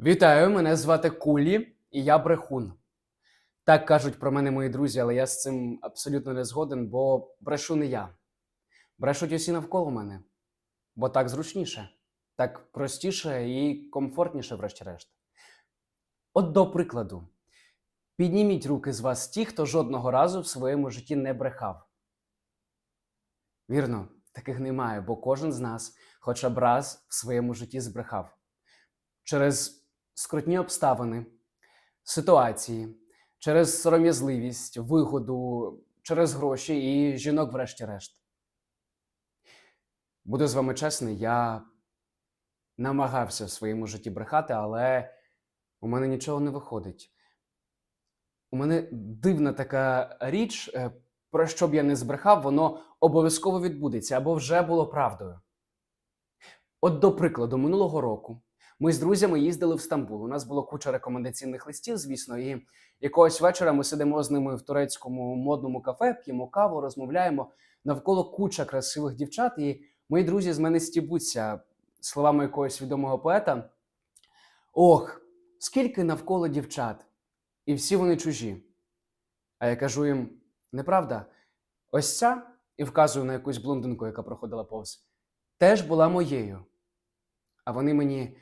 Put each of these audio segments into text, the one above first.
Вітаю, мене звати Кулі, і я брехун. Так кажуть про мене мої друзі, але я з цим абсолютно не згоден, бо брешу не я. Брешуть усі навколо мене. Бо так зручніше, так простіше і комфортніше, врешті-решт. От до прикладу, підніміть руки з вас ті, хто жодного разу в своєму житті не брехав. Вірно, таких немає, бо кожен з нас хоча б раз в своєму житті збрехав через скрутні обставини, ситуації, через сором'язливість, вигоду, через гроші і жінок, врешті-решт. Буду з вами чесний, я намагався в своєму житті брехати, але у мене нічого не виходить. У мене дивна така річ, е, про що б я не збрехав, воно обов'язково відбудеться або вже було правдою. От, до прикладу, минулого року ми з друзями їздили в Стамбул. У нас було куча рекомендаційних листів, звісно, і якогось вечора ми сидимо з ними в турецькому модному кафе, п'ємо каву, розмовляємо навколо куча красивих дівчат, і мої друзі з мене стібуться словами якогось відомого поета. Ох, скільки навколо дівчат, і всі вони чужі. А я кажу їм: неправда, ось ця, і вказую на якусь блондинку, яка проходила повз, теж була моєю. А вони мені.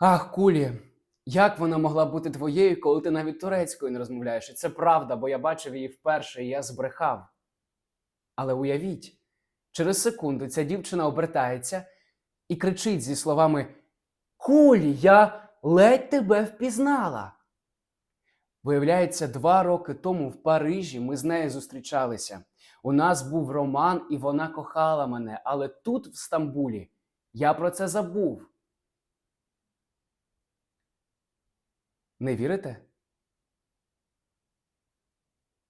Ах, кулі, як вона могла бути твоєю, коли ти навіть турецькою не розмовляєш? І це правда, бо я бачив її вперше, і я збрехав. Але уявіть, через секунду ця дівчина обертається і кричить зі словами: Кулі, я ледь тебе впізнала. Виявляється, два роки тому в Парижі ми з нею зустрічалися. У нас був роман, і вона кохала мене, але тут, в Стамбулі, я про це забув. Не вірите?